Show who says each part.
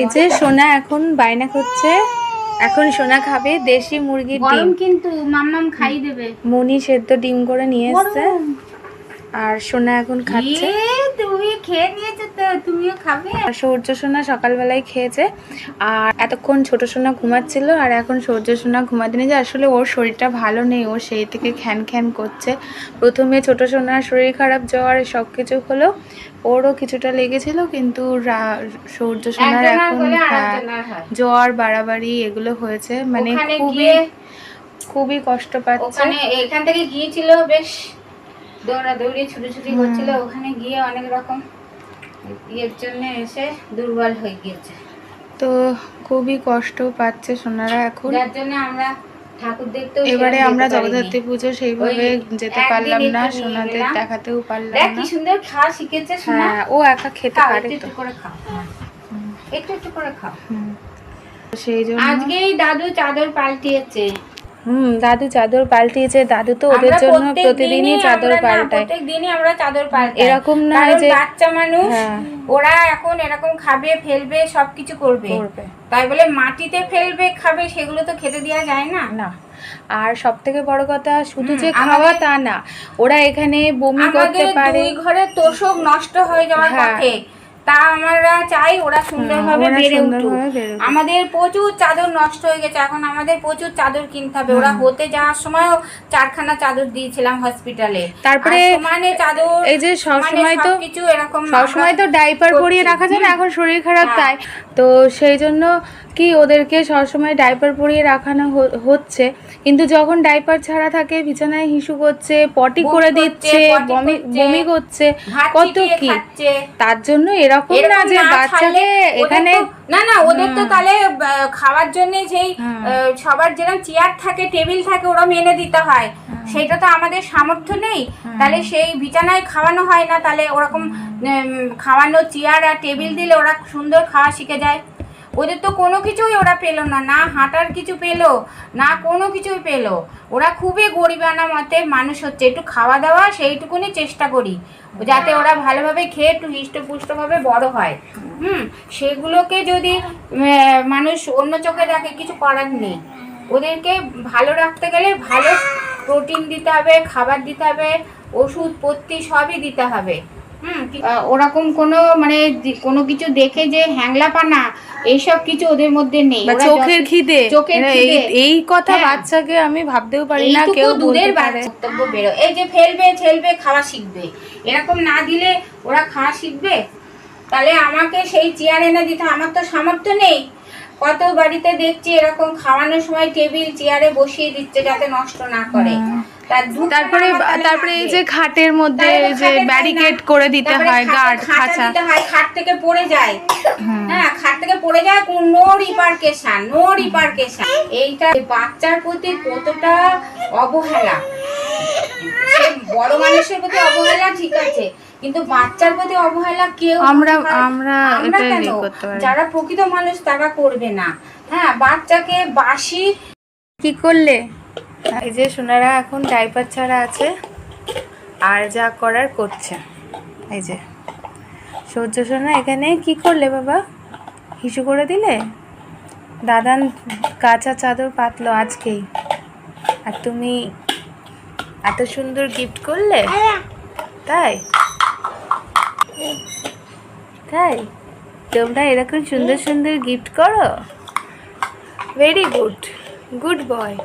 Speaker 1: এই যে সোনা এখন বায়না করছে। এখন সোনা খাবে দেশি মুরগির ডিম।
Speaker 2: কিন্তু মাম্মাম খাই দেবে।
Speaker 1: মনি সেদ্ধ ডিম করে নিয়ে এসছে। আর সোনা এখন খাচ্ছে।
Speaker 2: তুমি খেয়ে নিয়েছো তো তুমিও খাবে?
Speaker 1: আর সূর্য সোনা সকালবেলায় খেয়েছে। আর এতক্ষণ ছোট সোনা ঘুমাচ্ছিল আর এখন সূর্য সোনা ঘুমাতে নিয়ে যে আসলে ওর শরীরটা ভালো নেই ও সেই থেকে খ্যান খ্যান করছে। প্রথমে ছোট সোনার শরীর খারাপ জ্বর সব কিছু হলো। ওরও কিছুটা লেগেছিল কিন্তু সূর্য সোনার এখন। জ্বর বাড়াবাড়ি এগুলো হয়েছে। মানে খুবই খুবই কষ্ট পাচ্ছে।
Speaker 2: ওখানে এখান থেকে গিয়েছিল বেশ দৌড়াদৌড়ি ছুটি হচ্ছিল ওখানে গিয়ে অনেক রকম ইয়ের জন্য এসে দুর্বল হয়ে গিয়েছে।
Speaker 1: তো খুবই কষ্ট পাচ্ছে সোনারা এখন।
Speaker 2: যার জন্য আমরা ঠাকুর দেখতে
Speaker 1: এবারে আমরা জগদ্ধাত্রী পুজো সেইভাবে যেতে পারলাম না সোনাদের দেখাতেও পারলাম না।
Speaker 2: কি সুন্দর খাওয়া শিখেছে শোনা
Speaker 1: হ্যাঁ ও একা খেতে পারে
Speaker 2: একটু করে খাও। একটু একটু করে খাও।
Speaker 1: সেই জন্য
Speaker 2: আজকেই দাদু চাদর পাল্টিয়েছে।
Speaker 1: হুম দাদু চাদর পাল্টিয়েছে। দাদু তো ওদের জন্য প্রতিদিনই চাদর পাল্টায়।
Speaker 2: প্রত্যেক দিনই আমরা চাদর পাল্টাই।
Speaker 1: এরকম নয় যে
Speaker 2: বাচ্চা মানুষ
Speaker 1: হ্যাঁ।
Speaker 2: ওরা এখন এরকম খাবে ফেলবে সবকিছু করবে। তাই বলে মাটিতে ফেলবে খাবে সেগুলো তো খেতে দেওয়া যায় না।
Speaker 1: না। আর সব থেকে বড় কথা শুধু যে খাওয়া তা না ওরা এখানে বমি করতে
Speaker 2: আমাদের
Speaker 1: পারে।
Speaker 2: দুই ঘরে তোষক নষ্ট হয়ে যাওয়ার
Speaker 1: হ্যাঁ।
Speaker 2: পথে তা আমরা চাই ওরা সুন্দরভাবে
Speaker 1: ওরা
Speaker 2: বেড়ে উঠুক।
Speaker 1: সুন্দরভাবে বেড়ে উঠুক।
Speaker 2: আমাদের প্রচুর চাদর নষ্ট হয়ে গেছে এখন আমাদের প্রচুর চাদর কিনতে হবে। ওরা হতে যাওয়ার সময়ও চারখানা চাদর দিয়েছিলাম হসপিটালে
Speaker 1: তারপরে
Speaker 2: সমানে চাদর
Speaker 1: এই যে সবসময় তো
Speaker 2: কিছু এরকম
Speaker 1: সবসময় তো ডাইপার পরিয়ে রাখা যায় না এখন শরীর খারাপ
Speaker 2: হ্যাঁ।
Speaker 1: তাই। তো সেই জন্য কি ওদেরকে সবসময় ডাইপার পরিয়ে রাখানো হচ্ছে। কিন্তু যখন ডাইপার ছাড়া থাকে বিছানায় হিসু করছে পটি করে দিচ্ছে বমি
Speaker 2: করছে,
Speaker 1: বমি করছে কত কি। তার জন্য এরকম না যে বাচ্চাকে এখানে
Speaker 2: না না ওদের তো তাহলে খাওয়ার জন্য যেই সবার যেরকম চেয়ার থাকে টেবিল থাকে ওরা মেনে দিতে হয়। সেটা তো আমাদের সামর্থ্য নেই। তাহলে সেই বিছানায় খাওয়ানো হয় না তাহলে ওরকম খাওয়ানো চেয়ার আর টেবিল দিলে ওরা সুন্দর খাওয়া শিখে যায়। ওদের তো কোনো কিছুই ওরা পেল না না হাঁটার কিছু পেল, না কোনো কিছুই পেল। ওরা খুবই গরিবানা মতে মানুষ হচ্ছে, একটু খাওয়া দাওয়া সেইটুকুনি চেষ্টা করি, যাতে ওরা ভালোভাবে খেয়ে একটু হৃষ্টপুষ্টভাবে বড় হয়। হুম, সেগুলোকে যদি মানুষ অন্য চোখে দেখে, কিছু করার নেই। ওদেরকে ভালো রাখতে গেলে ভালো প্রোটিন দিতে হবে, খাবার দিতে হবে ওষুধ পত্তি সবই দিতে হবে। ওরকম কোনো মানে কোনো কিছু দেখে যে হ্যাংলা পানা এইসব কিছু ওদের মধ্যে নেই।
Speaker 1: চোখের খিদে
Speaker 2: চোখের
Speaker 1: এই- এই কথা
Speaker 2: হ্যাঁ।
Speaker 1: বাচ্চাকে আমি ভাবতেও পারি না কেউ
Speaker 2: দুধের বাচ্চা বক্তব্য বেরো। এই যে ফেলবে ছেলবে খাওয়া শিখবে। এরকম না দিলে ওরা খাওয়া শিখবে? তাহলে আমাকে সেই চেয়ার এনে দিতে আমার তো সামর্থ্য নেই। কত বাড়িতে দেখছি এরকম খাওয়ানোর সময় টেবিল চেয়ারে বসিয়ে দিচ্ছে যাতে নষ্ট না করে।
Speaker 1: তারপরে তারপরে এই যে খাটের মধ্যে যে ব্যারিকেড করে দিতে হয় গার্ড
Speaker 2: খাঁচা। দিতে হয় খাট থেকে পড়ে যায়। হ্যাঁ খাট থেকে পড়ে যায় নো রিপার্কেশন নো রিপার্কেশন এইটা বাচ্চার প্রতি কতটা অবহেলা? বড় মানুষের প্রতি অবহেলা ঠিক আছে কিন্তু বাচ্চার প্রতি অবহেলা কেউ
Speaker 1: আমরা- আমরা
Speaker 2: কেন?
Speaker 1: করতে পারি।
Speaker 2: যারা প্রকৃত মানুষ তারা করবে না। হ্যাঁ বাচ্চাকে বাসি
Speaker 1: কি করলে? এই যে সোনারা এখন ডাইপার ছাড়া আছে আর যা করার করছে। এই যে। সূর্য সোনা এখানে কি করলে বাবা? হিসু করে দিলে? দাদান কাঁচা চাদর পাতলো আজকেই। আর তুমি এত সুন্দর গিফট করলে? তাই? তাই? তোমরা এরকম সুন্দর সুন্দর গিফট করো? Very good good boy